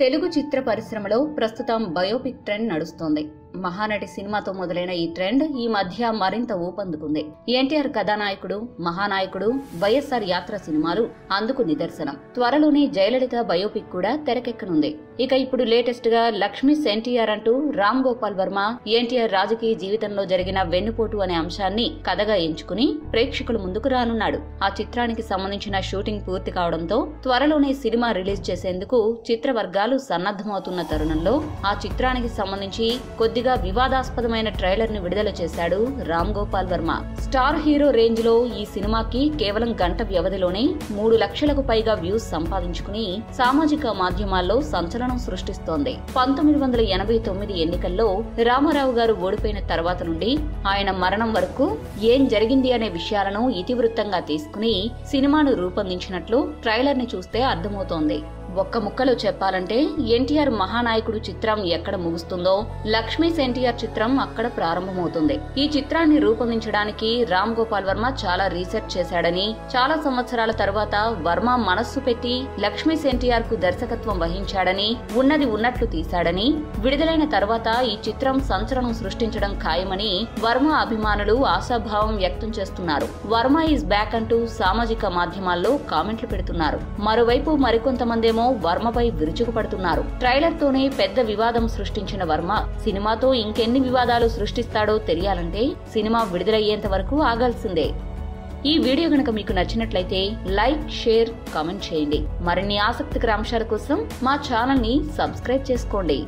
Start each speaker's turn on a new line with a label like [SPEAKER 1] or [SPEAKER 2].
[SPEAKER 1] తెలుగు చిత్ర పరిశ్రమలో ప్రస్తుతం biopic trend నడుస్తోంది. మహానటి సినిమాతో మొదలైన ఈ ట్రెండ్ ఈ మధ్య మరింత ఊపందుకుంది. ఎన్టీఆర్ కథానాయకుడు మహానాయకుడు వైఎస్ఆర్ యాత్ర సినిమాలు అందుకు నిదర్శనం. త్వరలోనే జయలలిత బయోపిక్ కూడా తెరకెక్కనుంది. ఇక ఇప్పుడు లేటెస్ట్గా లక్ష్మీస్ ఎన్టీఆర్ అంటూ రామ్ గోపాల్ వర్మ ఎన్టీఆర్ రాజకీయ జీవితంలో జరిగిన వెన్నుపోటు అనే అంశాన్ని కథగా ఎంచుకుని ప్రేక్షకుల ముందుకు రానున్నాడు. ఆ చిత్రానికి సంబంధించిన షూటింగ్ పూర్తి కావడంతో త్వరలోనే సినిమా రిలీజ్ చేసేందుకు చిత్ర వర్గాలు సన్నద్ధమవుతున్న తరుణంలో ఆ చిత్రానికి సంబంధించి కొద్ది కొద్దిగా వివాదాస్పదమైన ట్రైలర్ని విడుదల చేశాడు రామ్ గోపాల్ వర్మ. స్టార్ హీరో రేంజ్లో ఈ సినిమాకి కేవలం గంట వ్యవధిలోనే మూడు లక్షలకు పైగా వ్యూస్ సంపాదించుకుని సామాజిక మాధ్యమాల్లో సంచలనం సృష్టిస్తోంది. పంతొమ్మిది వందల ఎనభై తొమ్మిది ఎన్నికల్లో రామారావు గారు ఓడిపోయిన తర్వాత నుండి ఆయన మరణం వరకు ఏం జరిగింది అనే విషయాలను ఇతివృత్తంగా తీసుకుని సినిమాను రూపొందించినట్లు ట్రైలర్ని చూస్తే అర్థమవుతోంది. ఒక్క ముక్కలో చెప్పాలంటే ఎన్టీఆర్ మహానాయకుడు చిత్రం ఎక్కడ ముగుస్తుందో లక్ష్మీస్ ఎన్టీఆర్ చిత్రం అక్కడ ప్రారంభమవుతుంది. ఈ చిత్రాన్ని రూపొందించడానికి రామ్ గోపాల్ వర్మ చాలా రీసెర్చ్ చేశాడని చాలా సంవత్సరాల తర్వాత వర్మ మనస్సు పెట్టి లక్ష్మీస్ ఎన్టీఆర్కు దర్శకత్వం వహించాడని ఉన్నది ఉన్నట్లు తీశాడని విడుదలైన తర్వాత ఈ చిత్రం సంచలనం సృష్టించడం ఖాయమని వర్మ అభిమానులు ఆశాభావం వ్యక్తం చేస్తున్నారు. వర్మ ఈజ్ బ్యాక్ అంటూ సామాజిక మాధ్యమాల్లో కామెంట్లు పెడుతున్నారు. మరోవైపు మరికొంతమందేమో వర్మపై విరుచుకుపడుతున్నారు. ట్రైలర్ తోనే పెద్ద వివాదం సృష్టించిన వర్మ సినిమాతో ఇంకెన్ని వివాదాలు సృష్టిస్తాడో తెలియాలంటే సినిమా విడుదలయ్యేంత వరకు ఆగాల్సిందే. ఈ వీడియో గనక మీకు నచ్చినట్లయితే లైక్ షేర్ కామెంట్ చేయండి. మరిన్ని ఆసక్తికర అంశాల కోసం మా ఛానల్ని సబ్స్క్రైబ్ చేసుకోండి.